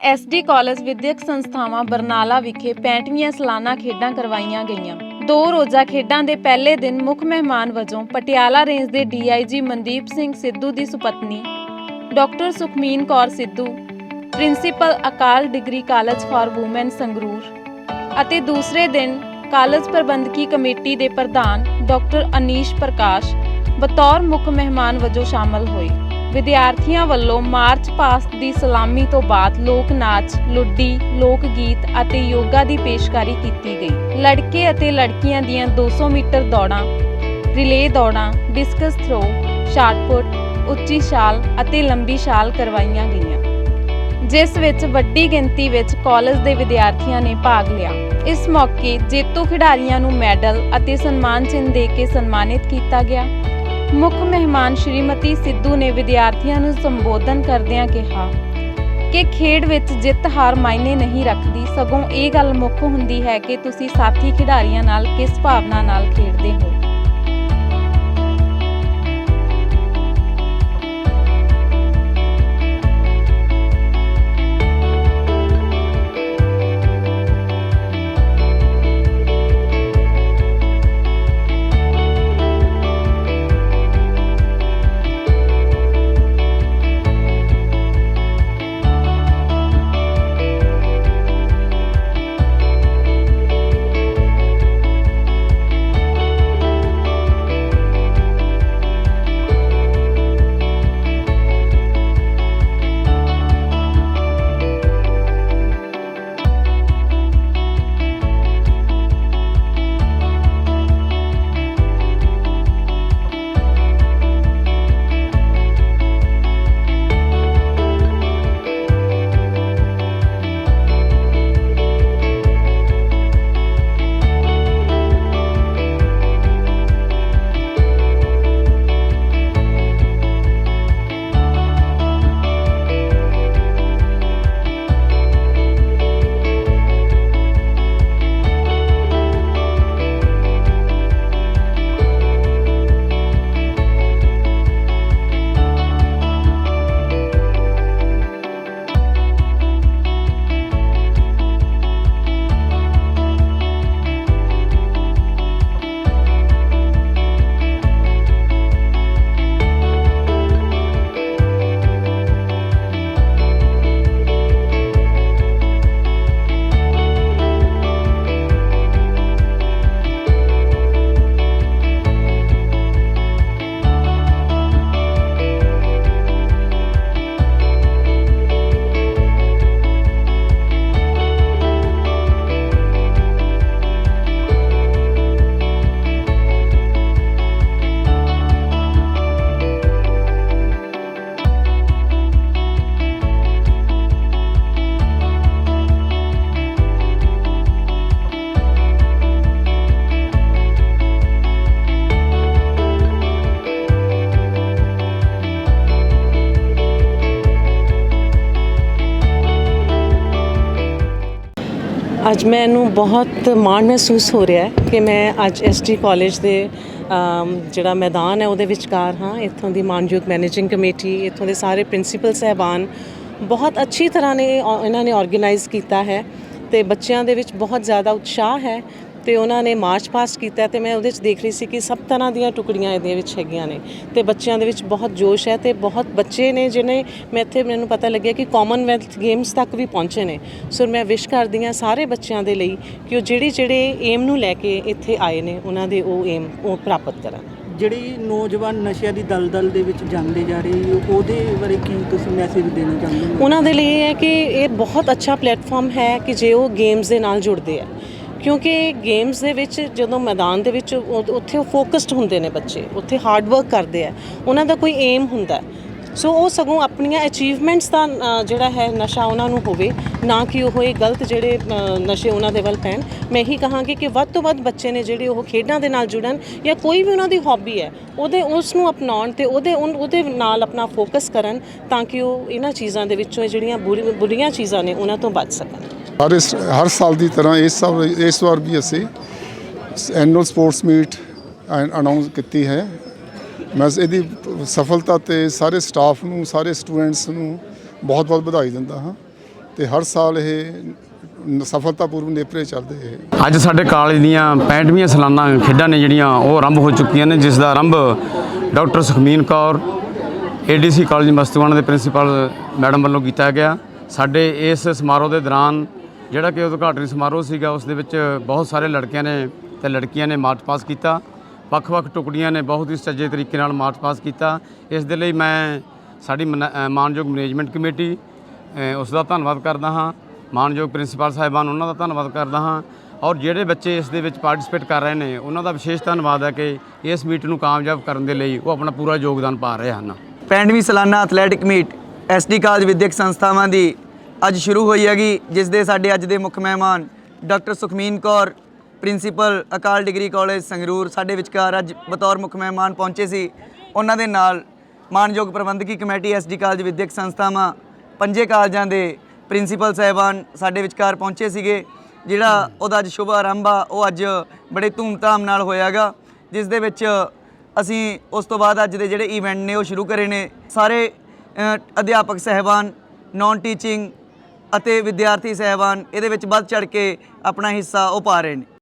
SD college ਵਿਦਿਅਕ ਸੰਸਥਾਵਾਂ ਬਰਨਾਲਾ ਵਿਖੇ 65ਵੀਆਂ ਸਾਲਾਨਾ ਖੇਡਾਂ ਕਰਵਾਈਆਂ ਗਈਆਂ। ਦੋ ਰੋਜ਼ਾ ਖੇਡਾਂ ਦੇ ਪਹਿਲੇ ਦਿਨ ਮੁੱਖ ਮਹਿਮਾਨ ਵਜੋਂ ਪਟਿਆਲਾ ਰੇਂਜ ਦੇ ਡੀਆਈਜੀ ਮਨਦੀਪ ਸਿੰਘ ਸਿੱਧੂ ਦੀ ਸੁਪਤਨੀ, doctor Sukhmeen Kaur Sidhu, principal Akal degree college for women Sangrur ਅਤੇ ਦੂਸਰੇ ਦਿਨ ਕਾਲਜ ਪ੍ਰਬੰਧਕੀ ਕਮੇਟੀ ਦੇ ਪ੍ਰਧਾਨ ਡਾਕਟਰ ਅਨੀਸ਼ ਪ੍ਰਕਾਸ਼ ਬਤੌਰ ਮੁੱਖ ਮਹਿਮਾਨ ਵਜੋਂ ਸ਼ਾਮਲ ਹੋਏ। ਵਿਦਿਆਰਥੀਆਂ ਵੱਲੋਂ ਮਾਰਚ ਪਾਸਟ ਦੀ ਸਲਾਮੀ ਤੋਂ ਬਾਅਦ ਲੋਕ ਨਾਚ, ਲੁੱਡੀ, ਲੋਕ ਗੀਤ ਅਤੇ ਯੋਗਾ ਦੀ ਪੇਸ਼ਕਾਰੀ ਕੀਤੀ ਗਈ। ਲੜਕੇ ਅਤੇ ਲੜਕੀਆਂ ਦੀਆਂ 200 ਮੀਟਰ ਦੌੜਾਂ, ਰਿਲੇ ਦੌੜਾਂ, ਡਿਸਕਸ ਥਰੋ, ਸ਼ਾਟਪੁੱਟ, ਉੱਚੀ ਛਾਲ ਅਤੇ ਲੰਬੀ ਛਾਲ ਕਰਵਾਈਆਂ ਗਈਆਂ। ਜਿਸ ਵਿੱਚ ਵੱਡੀ ਗਿਣਤੀ ਵਿੱਚ ਕਾਲਜ ਦੇ ਵਿਦਿਆਰਥੀਆਂ ਨੇ ਭਾਗ ਲਿਆ। ਇਸ ਮੌਕੇ ਜੇਤੂ ਖਿਡਾਰੀਆਂ ਨੂੰ ਮੈਡਲ ਅਤੇ ਸਨਮਾਨ ਚਿੰਨ੍ਹ ਦੇ ਕੇ ਸਨਮਾਨਿਤ ਕੀਤਾ ਗਿਆ। ਮੁੱਖ ਮਹਿਮਾਨ ਸ਼੍ਰੀਮਤੀ ਸਿੱਧੂ ਨੇ ਵਿਦਿਆਰਥੀਆਂ ਨੂੰ ਸੰਬੋਧਨ ਕਰਦਿਆਂ ਕਿਹਾ ਕਿ ਖੇਡ ਵਿੱਚ ਜਿੱਤ ਹਾਰ ਮਾਇਨੇ ਨਹੀਂ ਰੱਖਦੀ। ਸਗੋਂ ਇਹ ਗੱਲ ਮੁੱਖ ਹੁੰਦੀ ਹੈ ਕਿ ਤੁਸੀਂ ਸਾਥੀ ਖਿਡਾਰੀਆਂ ਨਾਲ ਕਿਸ ਭਾਵਨਾ ਨਾਲ ਖੇਡਦੇ ਹੋ। ਅੱਜ ਮੈਨੂੰ ਬਹੁਤ ਮਾਣ ਮਹਿਸੂਸ ਹੋ ਰਿਹਾ ਹੈ ਕਿ ਮੈਂ ਅੱਜ ਐਸਟੀ ਕਾਲਜ ਦੇ ਜਿਹੜਾ ਮੈਦਾਨ ਹੈ ਉਹਦੇ ਵਿਚਕਾਰ ਹਾਂ, ਇੱਥੋਂ ਦੀ ਮਾਨਯੋਗ ਮੈਨੇਜਿੰਗ ਕਮੇਟੀ ਇੱਥੋਂ ਦੇ ਸਾਰੇ ਪ੍ਰਿੰਸੀਪਲ ਸਹਿਬਾਨ ਬਹੁਤ ਅੱਛੀ ਤਰ੍ਹਾਂ ਨੇ ਇਹਨਾਂ ਨੇ ਆਰਗੇਨਾਈਜ਼ ਕੀਤਾ ਹੈ ਤੇ ਬੱਚਿਆਂ ਦੇ ਵਿੱਚ ਬਹੁਤ ਜ਼ਿਆਦਾ ਉਤਸ਼ਾਹ ਹੈ ਤੇ ਉਹਨਾਂ ਨੇ ਮਾਰਚ ਪਾਸਟ ਕੀਤਾ ਤੇ ਮੈਂ ਉਹਦੇ ਵਿੱਚ ਦੇਖ ਰਹੀ ਸੀ ਕਿ ਸਭ ਤਰ੍ਹਾਂ ਦੀਆਂ ਟੁਕੜੀਆਂ ਇਹਦੇ ਵਿੱਚ ਹੈਗੀਆਂ ਨੇ ਤੇ ਬੱਚਿਆਂ ਦੇ ਵਿੱਚ ਬਹੁਤ ਜੋਸ਼ ਹੈ ਤੇ ਬਹੁਤ ਬੱਚੇ ਨੇ ਜਿਹਨੇ ਮੈਂ ਇੱਥੇ ਮੈਨੂੰ ਪਤਾ ਲੱਗਿਆ ਕਿ ਕਾਮਨਵੈਲਥ ਗੇਮਸ ਤੱਕ ਵੀ ਪਹੁੰਚੇ ਨੇ। ਸੋ ਮੈਂ ਵਿਸ਼ ਕਰਦੀ ਹਾਂ ਸਾਰੇ ਬੱਚਿਆਂ ਦੇ ਲਈ ਕਿ ਉਹ ਜਿਹੜੇ ਜਿਹੜੇ ਏਮ ਨੂੰ ਲੈ ਕੇ ਇੱਥੇ ਆਏ ਨੇ ਉਹਨਾਂ ਦੇ ਉਹ ਏਮ ਉਹ ਪ੍ਰਾਪਤ ਕਰਨ। ਜਿਹੜੀ ਨੌਜਵਾਨ ਨਸ਼ਿਆਂ ਦੀ ਦਲਦਲ ਦੇ ਵਿੱਚ ਜਾਂਦੇ ਜਾ ਰਹੀ ਉਹਦੇ ਬਾਰੇ ਕੀ ਤੁਸੀਂ ਮੈਸੇਜ ਦੇਣਾ ਚਾਹੁੰਦੇ ਹੋ? ਉਹਨਾਂ ਦੇ ਲਈ ਇਹ ਹੈ ਕਿ ਇਹ ਬਹੁਤ ਅੱਛਾ ਪਲੇਟਫਾਰਮ ਹੈ ਕਿ ਜੇ ਉਹ ਗੇਮਸ ਦੇ ਨਾਲ ਜੁੜਦੇ ਆ। ਕਿਉਂਕਿ ਗੇਮਸ ਦੇ ਵਿੱਚ ਜਦੋਂ ਮੈਦਾਨ ਦੇ ਵਿੱਚ ਉੱਥੇ ਉਹ ਫੋਕਸਡ ਹੁੰਦੇ ਨੇ ਬੱਚੇ, ਉੱਥੇ ਹਾਰਡ ਵਰਕ ਕਰਦੇ ਆ, ਉਹਨਾਂ ਦਾ ਕੋਈ ਏਮ ਹੁੰਦਾ ਸੋ ਉਹ ਸਗੋਂ ਆਪਣੀਆਂ ਅਚੀਵਮੈਂਟਸ ਦਾ ਜਿਹੜਾ ਹੈ ਨਸ਼ਾ ਉਹਨਾਂ ਨੂੰ ਹੋਵੇ, ਨਾ ਕਿ ਉਹ ਇਹ ਗਲਤ ਜਿਹੜੇ ਨਸ਼ੇ ਉਹਨਾਂ ਦੇ ਵੱਲ ਪੈਣ। ਮੈਂ ਇਹੀ ਕਹਾਂਗੀ ਕਿ ਵੱਧ ਤੋਂ ਵੱਧ ਬੱਚੇ ਨੇ ਜਿਹੜੇ ਉਹ ਖੇਡਾਂ ਦੇ ਨਾਲ ਜੁੜਨ ਜਾਂ ਕੋਈ ਵੀ ਉਹਨਾਂ ਦੀ ਹੌਬੀ ਹੈ, ਉਹਦੇ, ਉਸ ਨੂੰ ਅਪਣਾਉਣ ਤੇ ਉਹਦੇ, ਉਨ- ਉਹਦੇ ਨਾਲ ਆਪਣਾ ਫੋਕਸ ਕਰਨ ਤਾਂ ਕਿ ਉਹ ਇਹਨਾਂ ਚੀਜ਼ਾਂ ਦੇ ਵਿੱਚੋਂ ਜਿਹੜੀਆਂ ਬੁਰੀ- ਬੁਰੀਆਂ ਚੀਜ਼ਾਂ ਨੇ ਉਹਨਾਂ ਤੋਂ ਬਚ ਸਕਣ। ਹਰ ਇਸ ਹਰ ਸਾਲ ਦੀ ਤਰ੍ਹਾਂ ਇਸ ਸਾਲ ਇਸ ਵਾਰ ਵੀ ਅਸੀਂ ਐਨੂਅਲ ਸਪੋਰਟਸ ਮੀਟ ਅਨਾਉਂਸ ਕੀਤੀ ਹੈ। ਮੈਂ ਇਹਦੀ ਸਫਲਤਾ ਤੇ ਸਾਰੇ ਸਟਾਫ ਨੂੰ, ਸਾਰੇ ਸਟੂਡੈਂਟਸ ਨੂੰ ਬਹੁਤ ਬਹੁਤ ਵਧਾਈ ਦਿੰਦਾ ਹਾਂ ਤੇ ਹਰ ਸਾਲ ਇਹ ਨ- ਸਫਲਤਾਪੂਰਵਕ ਨੇਪਰੇ ਚੱਲਦੇ ਹੈ ਅੱਜ ਸਾਡੇ ਕਾਲਜ ਦੀਆਂ 65ਵੀਂ ਸਾਲਾਨਾ ਖੇਡਾਂ ਨੇ ਜਿਹੜੀਆਂ ਉਹ ਆਰੰਭ ਹੋ ਚੁੱਕੀਆਂ ਨੇ, ਜਿਸ ਦਾ ਆਰੰਭ doctor Sukhmeen Kaur, ADC college Mastuana ਦੇ ਪ੍ਰਿੰਸੀਪਲ ਮੈਡਮ ਵੱਲੋਂ ਕੀਤਾ ਗਿਆ। ਸਾਡੇ ਇਸ ਸਮਾਰੋਹ ਦੇ ਦੌਰਾਨ ਜਿਹੜਾ ਕਿ ਉਦਘਾਟਨੀ ਸਮਾਰੋਹ ਸੀਗਾ, ਉਸ ਦੇ ਵਿੱਚ ਬਹੁਤ ਸਾਰੇ ਲੜਕਿਆਂ ਨੇ ਤੇ ਲੜਕੀਆਂ ਨੇ ਮਾਰਚ ਪਾਸ ਕੀਤਾ। ਵੱਖ-ਵੱਖ ਟੁਕੜੀਆਂ ਨੇ ਬਹੁਤ ਹੀ ਸੱਜੇ ਤਰੀਕੇ ਨਾਲ ਮਾਰਚ ਪਾਸ ਕੀਤਾ। ਇਸ ਦੇ ਲਈ ਮੈਂ ਸਾਡੀ ਮਨਾ- ਮਾਨਯੋਗ ਮੈਨੇਜਮੈਂਟ ਕਮੇਟੀ ਉਸ ਦਾ ਧੰਨਵਾਦ ਕਰਦਾ ਹਾਂ। ਮਾਨਯੋਗ ਪ੍ਰਿੰਸੀਪਲ ਸਾਹਿਬਾਨ, ਉਹਨਾਂ ਦਾ ਧੰਨਵਾਦ ਕਰਦਾ ਹਾਂ। ਔਰ ਜਿਹੜੇ ਬੱਚੇ ਇਸ ਦੇ ਵਿੱਚ ਪਾਰਟਿਸਿਪੇਟ ਕਰ ਰਹੇ ਨੇ, ਉਹਨਾਂ ਦਾ ਵਿਸ਼ੇਸ਼ ਧੰਨਵਾਦ ਹੈ ਕਿ ਇਸ ਮੀਟ ਨੂੰ ਕਾਮਯਾਬ ਕਰਨ ਦੇ ਲਈ ਉਹ ਆਪਣਾ ਪੂਰਾ ਯੋਗਦਾਨ ਪਾ ਰਹੇ ਹਨ। 65ਵੀਂ ਸਾਲਾਨਾ ਐਥਲੈਟਿਕ ਮੀਟ ਐਸਡੀ ਕਾਲਜ ਵਿਦਿਅਕ ਸੰਸਥਾਵਾਂ ਦੀ ਅੱਜ ਸ਼ੁਰੂ ਹੋਈ ਹੈਗੀ, ਜਿਸ ਦੇ ਸਾਡੇ ਅੱਜ ਦੇ ਮੁੱਖ ਮਹਿਮਾਨ doctor Sukhmeen Kaur, principal Akal degree college Sangrur, ਸਾਡੇ ਵਿਚਕਾਰ ਅੱਜ ਬਤੌਰ ਮੁੱਖ ਮਹਿਮਾਨ ਪਹੁੰਚੇ ਸੀ। ਉਹਨਾਂ ਦੇ ਨਾਲ ਮਾਨਯੋਗ ਪ੍ਰਬੰਧਕੀ ਕਮੇਟੀ ਐਸਡੀ ਕਾਲਜ ਵਿਦਿਅਕ ਸੰਸਥਾਵਾਂ, ਪੰਜੇ ਕਾਲਜਾਂ ਦੇ ਪ੍ਰਿੰਸੀਪਲ ਸਾਹਿਬਾਨ ਸਾਡੇ ਵਿਚਕਾਰ ਪਹੁੰਚੇ ਸੀਗੇ, ਜਿਹੜਾ ਉਹਦਾ ਅੱਜ ਸ਼ੁਭ ਆਰੰਭ ਆ, ਉਹ ਅੱਜ ਬੜੇ ਧੂਮਧਾਮ ਨਾਲ ਹੋਇਆਗਾ ਜਿਸ ਦੇ ਵਿੱਚ ਅਸੀਂ ਉਸ ਤੋਂ ਬਾਅਦ ਅੱਜ ਦੇ ਜਿਹੜੇ ਇਵੈਂਟ ਨੇ ਉਹ ਸ਼ੁਰੂ ਕਰੇ ਨੇ। ਸਾਰੇ ਅਧਿਆਪਕ ਸਹਿਬਾਨ ਨਾਨ ਟੀਚਿੰਗ ਅਤੇ ਵਿਦਿਆਰਥੀ ਸਹਿਬਾਨ ਇਹਦੇ ਵਿੱਚ ਵੱਧ ਚੜ ਕੇ ਆਪਣਾ ਹਿੱਸਾ ਉਹ ਪਾ ਰਹੇ ਨੇ।